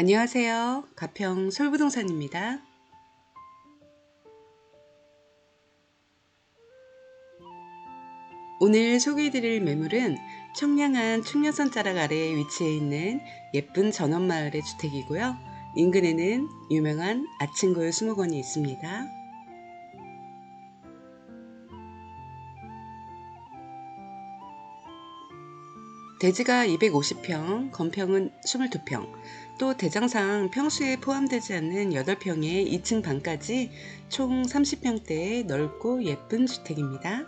안녕하세요. 가평 솔부동산입니다. 오늘 소개해드릴 매물은 청량한 충녀선 자락 아래에 위치해 있는 예쁜 전원마을의 주택이고요. 인근에는 유명한 아침고요 수목원이 있습니다. 대지가 250평, 건평은 22평, 또 대장상 평수에 포함되지 않는 8평에 2층 방까지 총 30평대의 넓고 예쁜 주택입니다.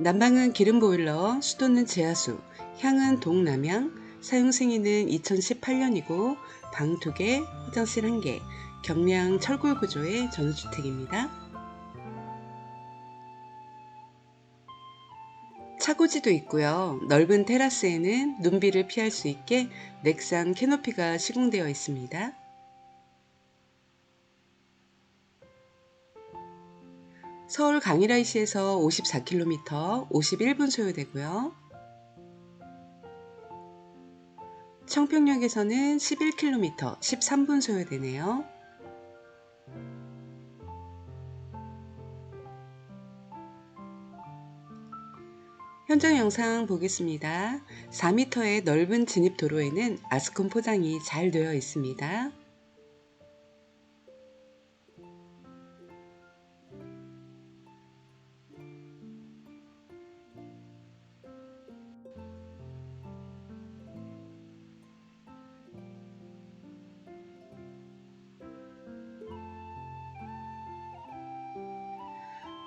난방은 기름 보일러, 수도는 제하수, 향은 동남향, 사용 승인은 2018년이고 방 2개, 화장실 1개, 경량 철골 구조의 전원주택입니다. 차고지도 있고요. 넓은 테라스에는 눈비를 피할 수 있게 넥산 캐노피가 시공되어 있습니다. 서울 강일아이시에서 54km 51분 소요되고요. 청평역에서는 11km 13분 소요되네요. 현장 영상 보겠습니다. 4m의 넓은 진입 도로에는 아스콘 포장이 잘 되어 있습니다.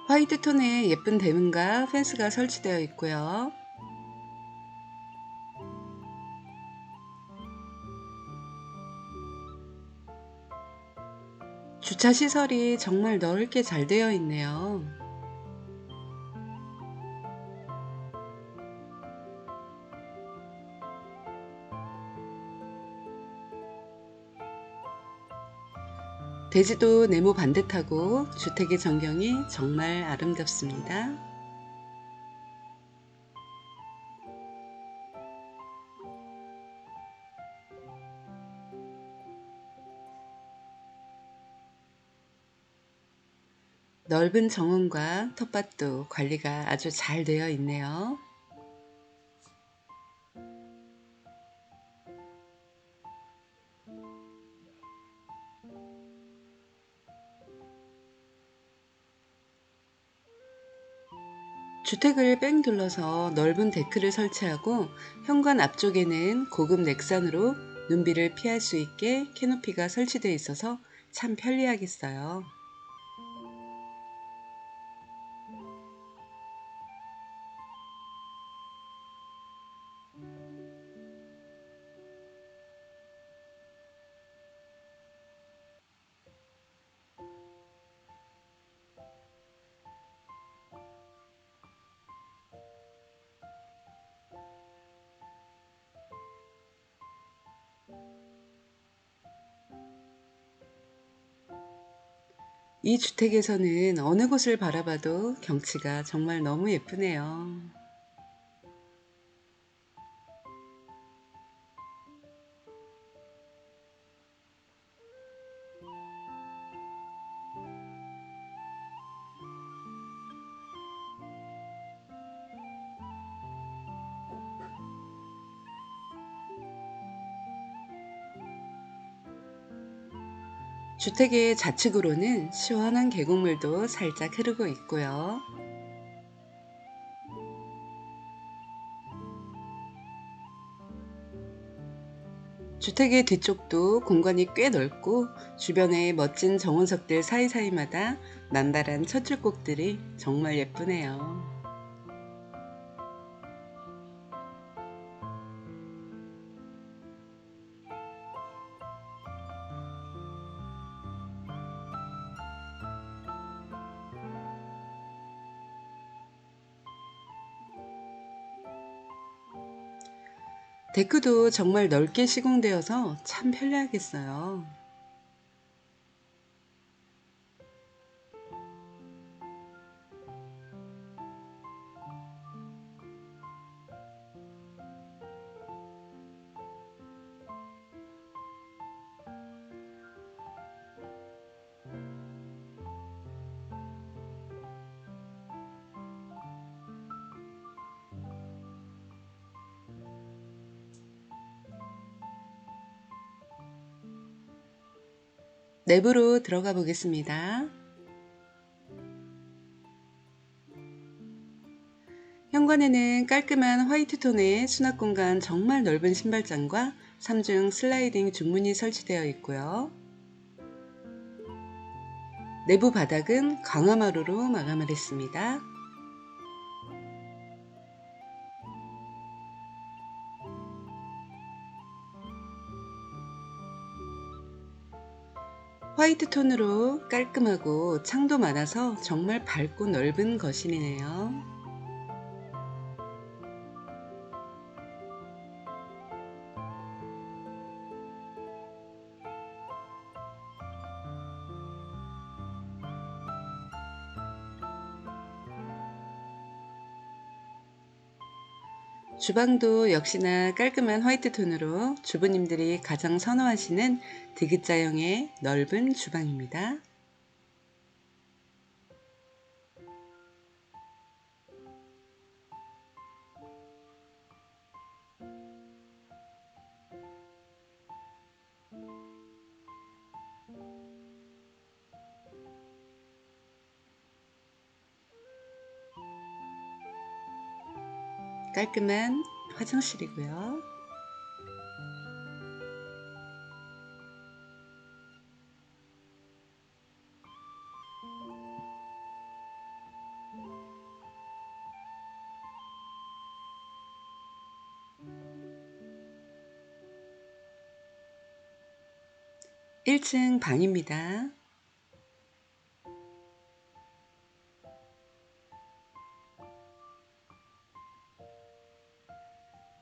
화이트 톤의 예쁜 대문과 펜스가 설치되어 있고요. 주차 시설이 정말 넓게 잘 되어 있네요. 대지도 네모 반듯하고 주택의 전경이 정말 아름답습니다. 넓은 정원과 텃밭도 관리가 아주 잘 되어 있네요. 주택을 뺑 둘러서 넓은 데크를 설치하고 현관 앞쪽에는 고급 넥산으로 눈비를 피할 수 있게 캐노피가 설치되어 있어서 참 편리하겠어요. 이 주택에서는 어느 곳을 바라봐도 경치가 정말 너무 예쁘네요. 주택의 좌측으로는 시원한 계곡물도 살짝 흐르고 있고요. 주택의 뒤쪽도 공간이 꽤 넓고 주변에 멋진 정원석들 사이사이마다 남다른 첫 줄곡들이 정말 예쁘네요. 데크도 정말 넓게 시공되어서 참 편리하겠어요. 내부로 들어가 보겠습니다. 현관에는 깔끔한 화이트 톤의 수납 공간 정말 넓은 신발장과 3중 슬라이딩 중문이 설치되어 있고요. 내부 바닥은 강화마루로 마감을 했습니다. 화이트 톤으로 깔끔하고 창도 많아서 정말 밝고 넓은 거실이네요. 주방도 역시나 깔끔한 화이트 톤으로 주부님들이 가장 선호하시는 디귿자형의 넓은 주방입니다. 깔끔한 화장실이고요. (1층) 방입니다.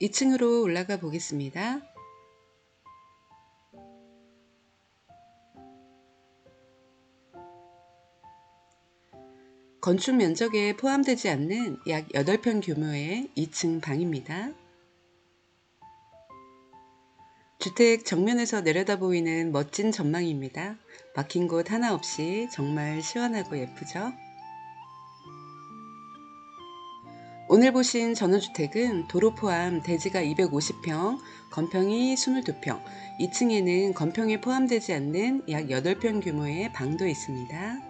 2층으로 올라가 보겠습니다. 건축 면적에 포함되지 않는 약 8평 규모의 2층 방입니다. 주택 정면에서 내려다 보이는 멋진 전망입니다. 막힌 곳 하나 없이 정말 시원하고 예쁘죠? 오늘 보신 전원주택은 도로 포함 대지가 250평, 건평이 22평, 2층에는 건평이 포함되지 않는 약 8평 규모의 방도 있습니다.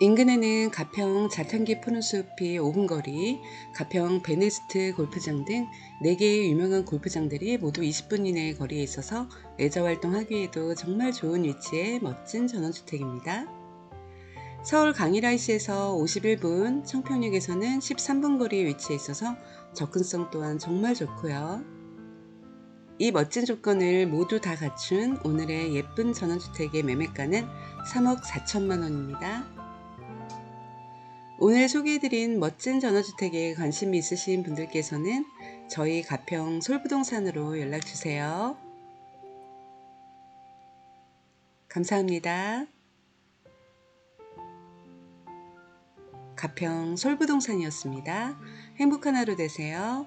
인근에는 가평 자탄기 푸른 숲이 5분 거리, 가평 베네스트 골프장 등 4개의 유명한 골프장들이 모두 20분 이내의 거리에 있어서 레저 활동하기에도 정말 좋은 위치의 멋진 전원주택입니다. 서울 강일IC에서 51분, 청평역에서는 13분 거리에 위치해 있어서 접근성 또한 정말 좋고요. 이 멋진 조건을 모두 다 갖춘 오늘의 예쁜 전원주택의 매매가는 3억 4천만 원입니다. 오늘 소개해드린 멋진 전원주택에 관심이 있으신 분들께서는 저희 가평 솔부동산으로 연락주세요. 감사합니다. 가평 솔부동산이었습니다. 행복한 하루 되세요.